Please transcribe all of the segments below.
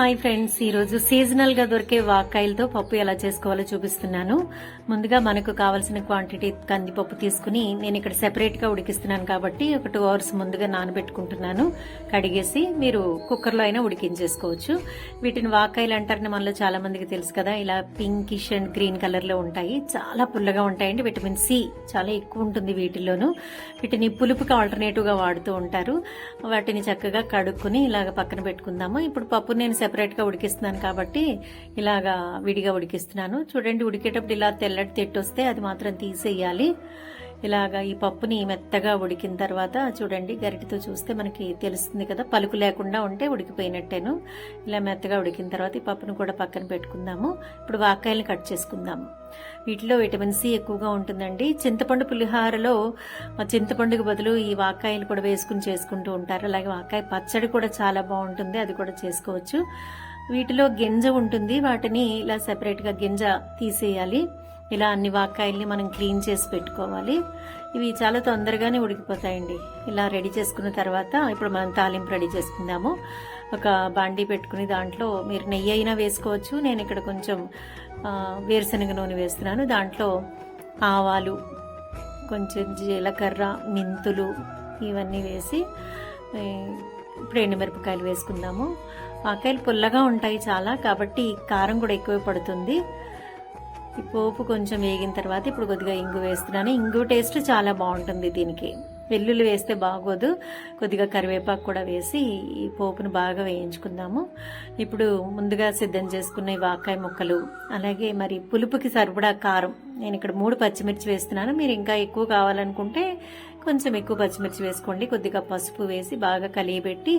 Hi friends ఈరోజు సీజనల్గా దొరికే వాక్కాయలతో పప్పు ఎలా చేసుకోవాలో చూపిస్తున్నాను. ముందుగా మనకు కావాల్సిన క్వాంటిటీ కందిపప్పు తీసుకుని నేను ఇక్కడ సెపరేట్గా ఉడికిస్తున్నాను కాబట్టి ఒక టూ అవర్స్ ముందుగా నానబెట్టుకుంటున్నాను. కడిగేసి మీరు కుక్కర్లో అయినా ఉడికించేసుకోవచ్చు. వీటిని వాక్కాయలు అంటారని మనలో చాలా మందికి తెలుసు కదా ఇలా పింకిష్ అండ్ గ్రీన్ కలర్లో ఉంటాయి. చాలా పుల్లగా ఉంటాయండి. విటమిన్ సి చాలా ఎక్కువ ఉంటుంది వీటిల్లోనూ. వీటిని పులుపుకి ఆల్టర్నేటివ్గా వాడుతూ ఉంటారు. వాటిని చక్కగా కడుక్కుని ఇలాగ పక్కన పెట్టుకుందాము. ఇప్పుడు పప్పు నేను సెపరేట్గా ఉడికిస్తున్నాను కాబట్టి ఇలాగా విడిగా ఉడికిస్తున్నాను. చూడండి ఉడికేటప్పుడు ఇలా తెల్లటి తెట్టు వస్తే అది మాత్రం తీసేయాలి. ఇలాగా ఈ పప్పుని మెత్తగా ఉడికిన తర్వాత చూడండి గరిటతో చూస్తే మనకి తెలుస్తుంది కదా పలుకు లేకుండా ఉంటే ఉడికిపోయినట్టేను. ఇలా మెత్తగా ఉడికిన తర్వాత ఈ పప్పును కూడా పక్కన పెట్టుకుందాము. ఇప్పుడు వాకాయలను కట్ చేసుకుందాము. వీటిలో విటమిన్ సి ఎక్కువగా ఉంటుందండి. చింతపండు పులిహారలో చింతపండుకి చింతపండుకు బదులు ఈ వాకాయలు కూడా వేసుకుని చేసుకుంటూ ఉంటారు. అలాగే వాకాయ పచ్చడి కూడా చాలా బాగుంటుంది అది కూడా చేసుకోవచ్చు. వీటిలో గింజ ఉంటుంది వాటిని ఇలా సెపరేట్గా గింజ తీసేయాలి. ఇలా అన్ని వాకాయల్ని మనం క్లీన్ చేసి పెట్టుకోవాలి. ఇవి చాలా తొందరగానే ఉడికిపోతాయండి. ఇలా రెడీ చేసుకున్న తర్వాత ఇప్పుడు మనం తాలింపు రెడీ చేసుకుందాము. ఒక బాండీ పెట్టుకుని దాంట్లో మీరు నెయ్యి అయినా వేసుకోవచ్చు. నేను ఇక్కడ కొంచెం వేరుశనగ నూనె వేస్తున్నాను. దాంట్లో ఆవాలు కొంచెం జీలకర్ర మెంతులు ఇవన్నీ వేసి ఇప్పుడు ఎండుమిరపకాయలు వేసుకుందాము. ఆకాయలు పుల్లగా ఉంటాయి చాలా కాబట్టి కారం కూడా ఎక్కువ పడుతుంది. ఈ పోపు కొంచెం వేగిన తర్వాత ఇప్పుడు కొద్దిగా ఇంగు వేస్తున్నాను. ఇంగు టేస్ట్ చాలా బాగుంటుంది దీనికి. వెల్లుల్లి వేస్తే బాగోదు. కొద్దిగా కరివేపాకు కూడా వేసి ఈ పోపును బాగా వేయించుకుందాము. ఇప్పుడు ముందుగా సిద్ధం చేసుకున్న ఈ వాకాయ ముక్కలు అలాగే మరి పులుపుకి సరిపడా కారం. నేను ఇక్కడ మూడు పచ్చిమిర్చి వేస్తున్నాను. మీరు ఇంకా ఎక్కువ కావాలనుకుంటే కొంచెం ఎక్కువ పచ్చిమిర్చి వేసుకోండి. కొద్దిగా పసుపు వేసి బాగా కలియబెట్టి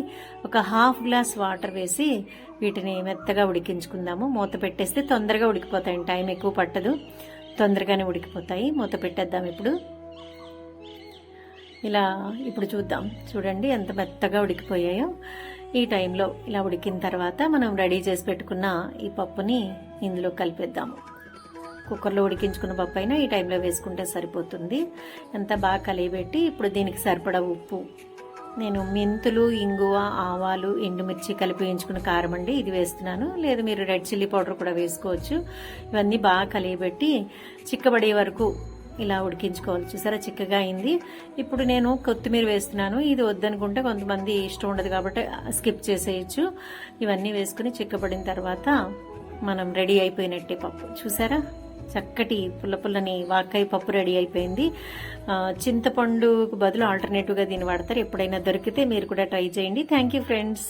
ఒక హాఫ్ గ్లాస్ వాటర్ వేసి వీటిని మెత్తగా ఉడికించుకుందాము. మూత పెట్టేస్తే తొందరగా ఉడికిపోతాయి. టైం ఎక్కువ పట్టదు. తొందరగానే ఉడికిపోతాయి. మూత పెట్టేద్దాం ఇప్పుడు. ఇలా ఇప్పుడు చూద్దాం. చూడండి ఎంత మెత్తగా ఉడికిపోయాయో. ఈ టైంలో ఇలా ఉడికిన తర్వాత మనం రెడీ చేసి పెట్టుకున్న ఈ పప్పుని ఇందులో కలిపేద్దాము. కుక్కర్లో ఉడికించుకున్న పప్పు అయినా ఈ టైంలో వేసుకుంటే సరిపోతుంది. ఎంత బాగా కలిపెట్టి ఇప్పుడు దీనికి సరిపడా ఉప్పు. నేను మెంతులు ఇంగువ ఆవాలు ఎండుమిర్చి కలిపి వేయించుకున్న కారం అండి. ఇది వేస్తున్నాను. లేదు మీరు రెడ్ చిల్లీ పౌడర్ కూడా వేసుకోవచ్చు. ఇవన్నీ బాగా కలియబెట్టి చిక్కబడే వరకు ఇలా ఉడికించుకోవాలి. చూసారా? చిక్కగా అయింది. ఇప్పుడు నేను కొత్తిమీర వేస్తున్నాను. ఇది వద్దనుకుంటే కొంతమంది ఇష్టం ఉండదు కాబట్టి స్కిప్ చేసేయచ్చు. ఇవన్నీ వేసుకుని చిక్కబడిన తర్వాత మనం రెడీ అయిపోయినట్టే పప్పు. చూసారా? చక్కటి పుల్ల పుల్లని వాకాయ పప్పు రెడీ అయిపోయింది. చింతపండుకు బదులు ఆల్టర్నేటివ్గా దీన్ని వాడతారు. ఎప్పుడైనా దొరికితే మీరు కూడా ట్రై చేయండి. Thank you friends.